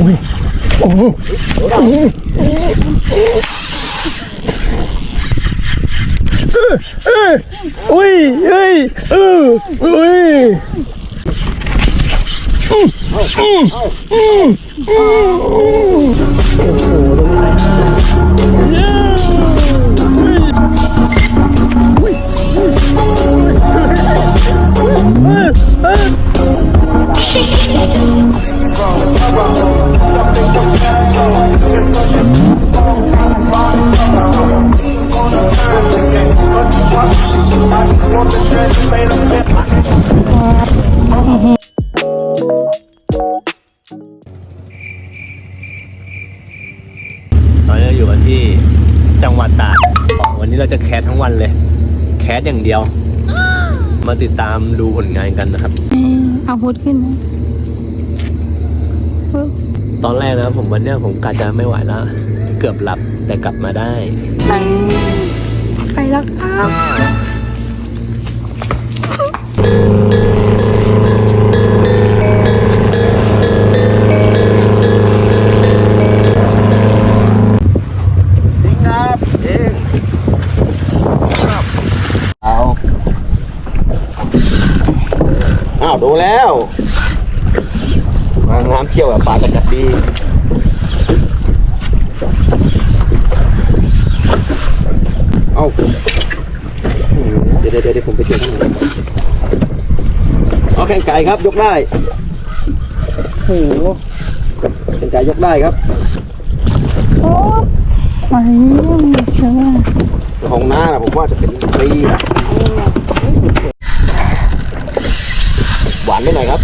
Oh, คสอย่างเดียว มาติดตามดูผลงานกันนะครับ เอาพุทขึ้นนะปึ๊บตอนแรกนะครับผมวันเนี้ยผมกะจะไม่ไหวแล้ว เกือบหลับแต่กลับมาได้ ไปไปแล้วครับครับ น้ำเที่ยวกับปลาตะกัดดีเอาเดี๋ยวเดี๋ยวเดี๋ยวผมไปเจอข้างในเอาแข่งไก่ครับยกได้โอ้โหแข่งไก่ยกได้ครับโอ้ไปเชื่อของหน้านะผมว่าจะเป็นฟรีหวานไปหน่อยครับ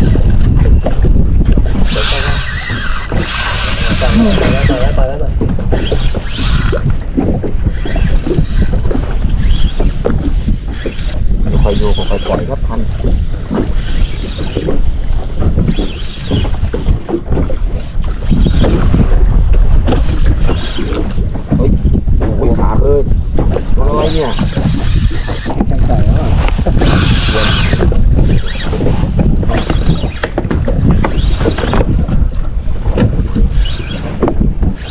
คอยดูผมคอยปล่อยครับพันเฮ้ยโอ้ยขาดเลยมันอะไรเนี่ย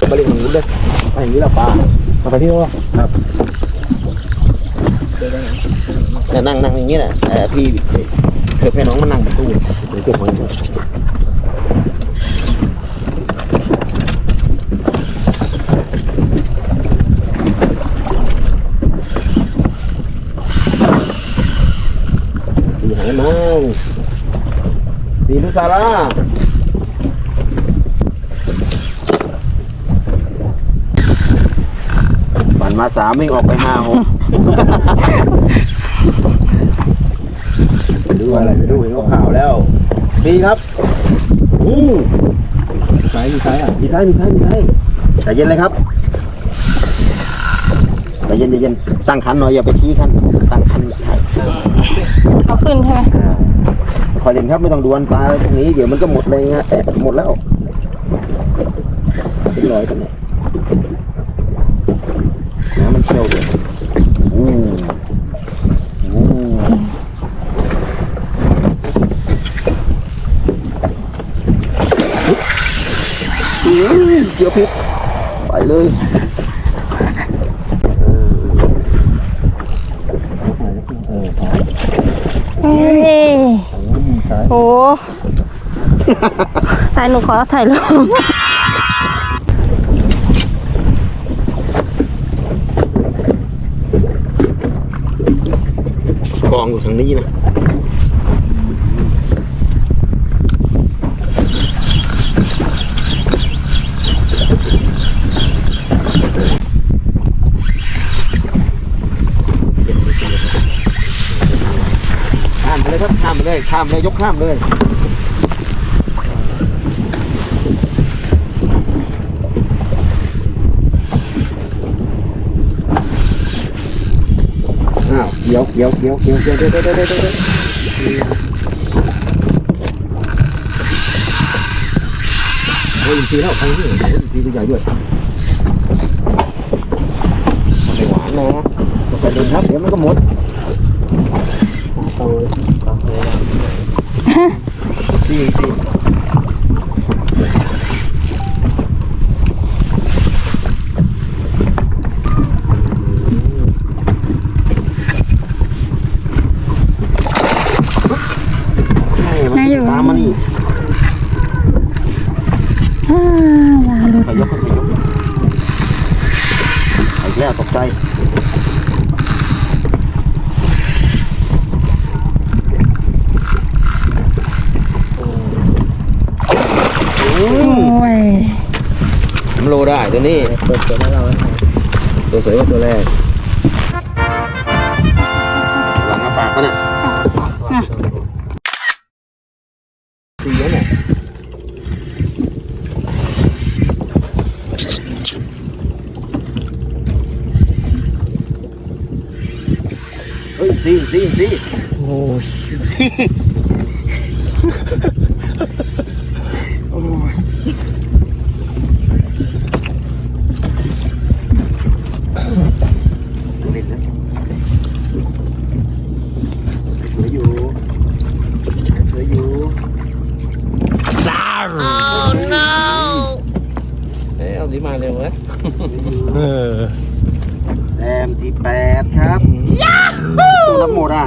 ไปเรียนทางนู้นเลยไป อย่างนี้ละปลามาไปที่นู้นครับเนี่ยนั่งนั่งอย่างนี้แหละแต่พี่เธอแพ่น้องมานั่งตู้เดี๋ยวเก็บไว้ก่อนดีหายมั้งดีลุซาร่า ปั่น มาสามไม่ออกไปห้าหกไปดูอะไรไปดูเห็นข่าวแล้วดีครับอู้ซ้ายมีซ้ายอะมีท้ายมีท้ายมีท้ายใจเย็นเลยครับใจเย็นใจเย็นตั้งคันหน่อยอย่าไปชี้คันตั้งคันใช่เอาขึ้นใช่ไหมอ่าคอยเล่นครับไม่ต้องดวนปลาตรงนี้เดี๋ยวมันก็หมดเลยไงแอะหมดแล้วเป็นร้อยกันเนี่ย น้ำมันเชี่ยวเลยอู้อู้อื้เกี่ยวพิษไปเลยเอ้ยเฮ้ยโอ้ยถ่ายหนูขอถ่ายรูป องอยู่ทางนี้นะข้ามไปเลยครับข้ามไปเลยข้ามเลยยกข้ามเลยอ้าวเดี๋ ยวเดี๋ยวเดี๋ยวเดี๋ยวเดี๋ยวเดี๋ยวเดี๋ยวเดี๋ยวเดี๋ยวโอ้ยอินทรีย์แล้วไปนี่โอ้ยอินทรีย์ตัวใหญ่ด้วยไม่หวานนะก็ไปเดินครับเดี๋ยวมันก็หมดโอ้ยปลาโตจริงจริง อ่าอย่าเลย ขยกก็ขยกไอ้แย่ตกใจ โอ้ย ผมโลได้ ตัวนี้เปิดตัวให้เราตัวสวยกว่าตัวแรกหลังกระปากปะเนี่ยตีแล้วเนี่ยเฮ้ยซีซีซีโอ้ย โอ้ยดูเล่นนะสวยอยู่สวยอยู่ เอ้ยเอาดีมาเร็วเว้ยเออ แต้มที่แปดครับตู้รับหม ดอะ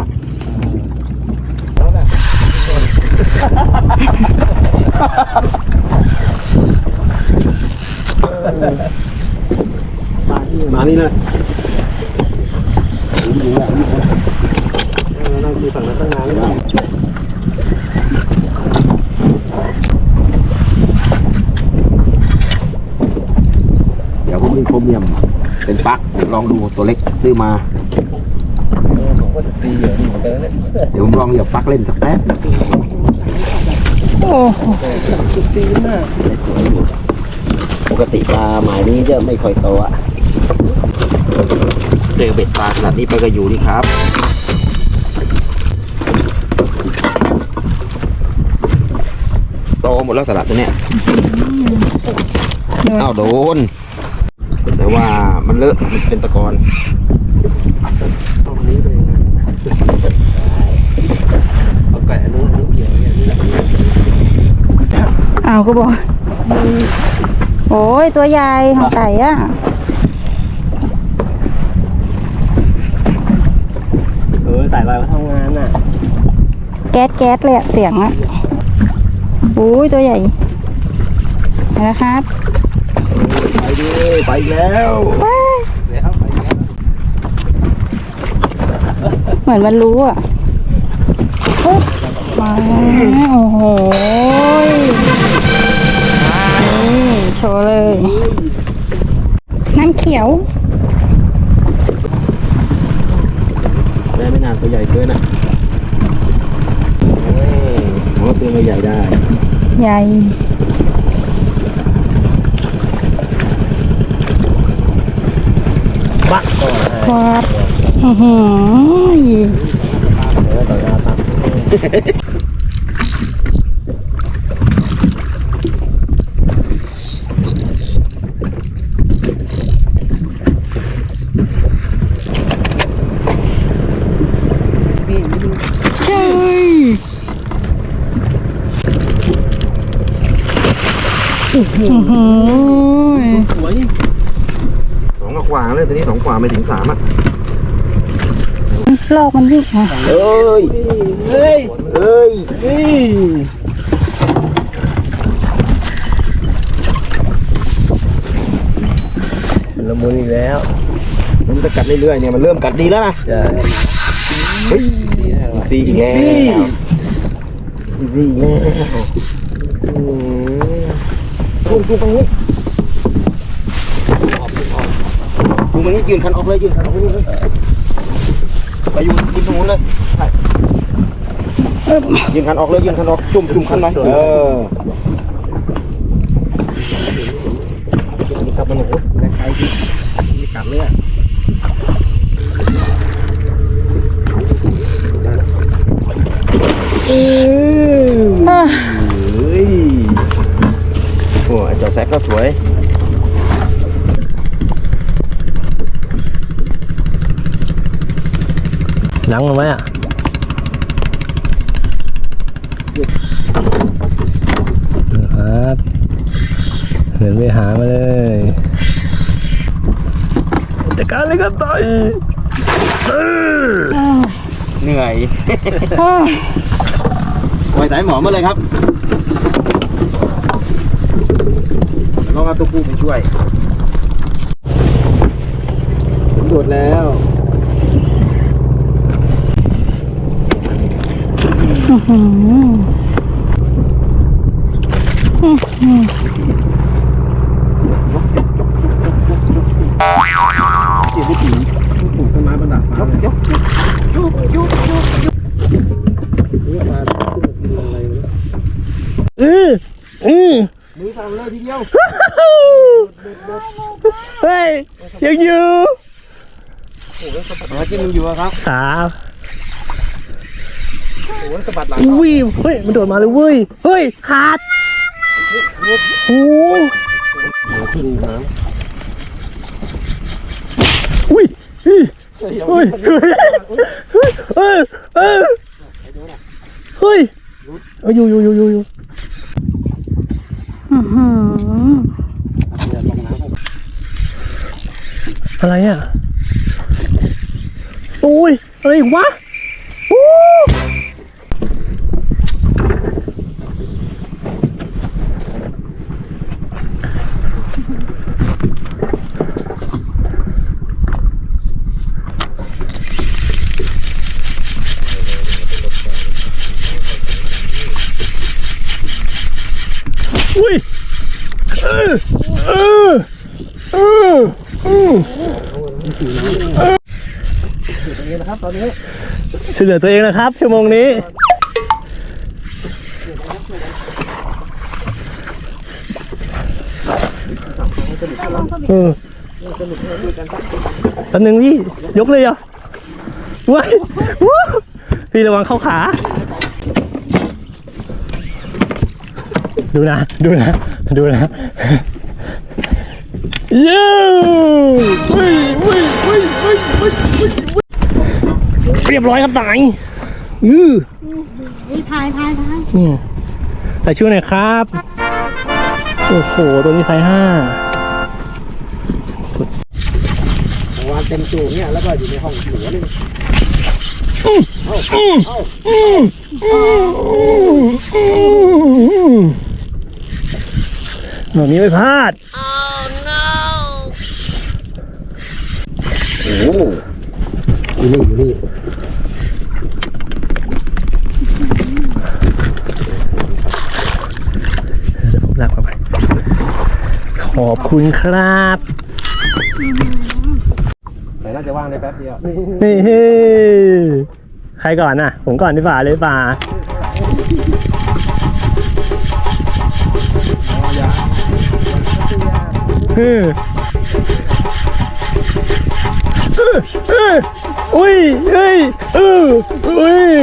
มานี่เลยนั่งคุยฝั่งนั้นตั้งนานแล้วเดี๋ยวผมมีโฟมเมียม เป็นปักลองดูตัวเล็กซื้อมา ก็ตีเหยื่อนี่เหมือนกันนะเนี่ยเดี๋ยวผมลองเหยียบปลั๊กเล่นสักแป๊บโอ้ตีหน้าได้สวยอยู่ปกติปลาหมายนี้จะไม่ค่อยโตอะเจอเบ็ดปลาขนาดนี้ไปก็อยู่นี่ครับโตหมดแล้วสลัดตัวเนี้ยอ้าวโดนแต่ว่ามันเลอะมันเป็นตะกอน ก็บอกโอ้ยตัวใหญ่ของไก่อะเออสายลายมาทำงานน่ะ แก๊สแก๊สเลยอะเสียงอะโอ้ยตัวใหญ่นะครับไปดิไปแล้วว้ายเดี๋ยวเข้าไปแล้วเหมือนมันรู้อะปึ๊บมาโอ้โหนี่ โชว์เลย น้ำเขียว ได้ไม่นานตัวใหญ่เกินอะเฮ้ยโอ้ตัวไม่ใหญ่ได้ ใหญ่ บักก่อนครับอื้อหือ เออต่อหน้าตัก ใช่ อื้อหือสวยสองกว่าเลยตัวนี้สองกว่าไม่ถึงสามอะลอกมันวิ่งอะเอ้ยเฮ้ยเอ้ยนี่มันละมุนอีกแล้ว มันจะกัดเรื่อยๆเนี่ยมันเริ่มกัดดีแล้วนะใช่เฮ้ยดีแน่ว่ะซีอีกแล้วซีอีกแล้ว จุ่มจุ่มตรงนี้จุ่มตรงนี้ยืนคันออกเลยยืนคันออกเลยไปอยู่ยืนตรงนู้นเลยใช่ยืนคันออกเลยยืนคันออกจุ่มจุ่มคันหน่อยเออมีกลับมาหนูใครๆที่มีกัดเลยอะอะเฮ้ย โอ้ไอ้เจ้าแซกก็สวยหนังมันไหมอะครับเห็นไปหามาเลยจัดการเลยครับต่อยเหนื่อยอะไว้สายหมอมาเลยครับ เอาตัวปูไปช่วยโดดแล้วอื้อหืออื้อหือเกี่ยวกับผีปลูกต้นไม้ประดับฟ้ายกยกยกยกยกยกนี่ปลาขึ้นมากินอะไรเนี่ยอือ เลยทีเดียวเฮ้ยยังอยู่หากินมันอยู่อะครับครับโอ้ยสะบัดหลังอุ้ยเฮ้ยมันโดดมาเลยเว้ยเฮ้ยขาดโอ้ขึ้นน้อุ้ยอุ้ยำเฮ้ยเฮ้ยเฮ้ยเออเออเฮ้ยเอาอยู่อยู่อยู่อยู่อยู่ อะไรอะ โอ้ย อะไรวะโอ้อุ้ยเออเออเออเออ นี่นะครับตอนนี้ช่วยเหลือตัวเองนะครับ ชั่วโมงนี้ เออตอนหนึ่งพี่ ยกเลยเหรอะว้ายว้าพี่ระวังเข้าขา ดูนะ ดูนะ ดูนะ เย้ รียบร้อยครับตายยื้อนี่ทายทายทายอืมแต่ช่วยหน่อยครับ โอ้โห ตัวนี้ไซส์ห้าวานเต็มจูงเนี่ย แล้วก็อยู่ในห้องหัวนี่หนูนี้ไม่พลาด โอ้อยู่นี่อยู่นี่ เดี๋ยวผมลากมาใหม่ข อบคุณครับแต่น่าจะว่างได้แป๊บเดียวเฮ้ใครก่อนน่ะ ผมก่อนดีกว่าเลยป่าเออเออเอออุ้ยเอ้ยเอออุ้ย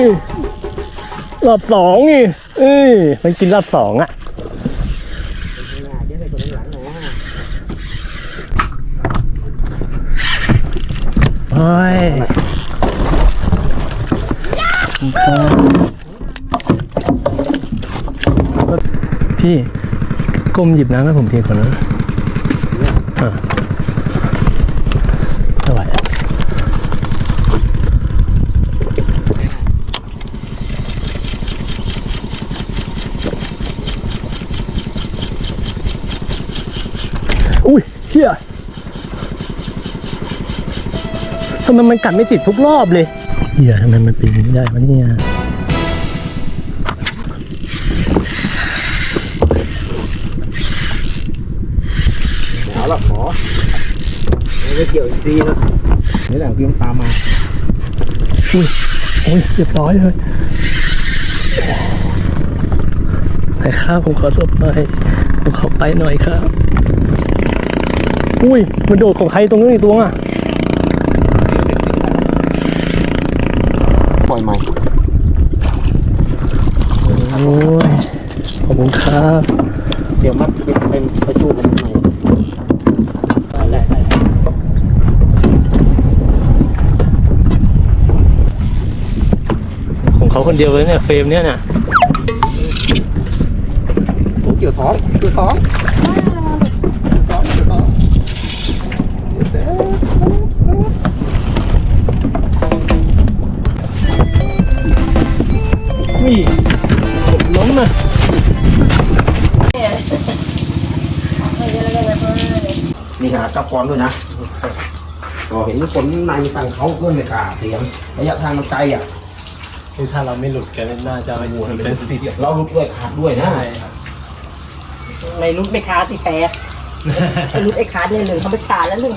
รอบสองนี่เอ้ยมันกินรอบสองอะ โอ้ยพี่ก้มหยิบน้ำให้ผมทีก่อนนะอะไม่ไหวแล้วอุ้ยเฮีย ทำไมมันกัดไม่ติดทุกรอบเลยเฮียทำไมมันเป็นอย่างนี้ได้วะเนี่ยเอาละขอไม่เกี่ยวอีกทีนะนี่แหละพิมตามมาอุ้ยโอ้ยเรียบร้อยเลยไปครับผมขอสบไปผมขอไปหน่อยครับ อุ้ย มันโดดของใครตรงนู้นอีกตัวอะ ล่อยใหม่โอ้ยขอบคุณครับ เดี๋ยวมัดเป็นเป็นประจูกันใหม่ของเขาคนเดียวเลยเนี่ยเฟรมเนี่ยเนี่ยโอ้เกี่ยวท้องเกี่ยวท้อง หากับก่อนด้วยนะก็เห็นคนในตั้งเขาเพื่อนไม่กล้าเสียงระยะทางมันไกลอะนี่ถ้าเราไม่หลุดกันน่าจะเป็นสิบเราลุกด้วยขาดด้วยนะไม่รู้ไม่ค้าสิแปรไม่รู้ไอ้ค้าเนี่ยหนึ่งธรรมชาติแล้วหนึ่ง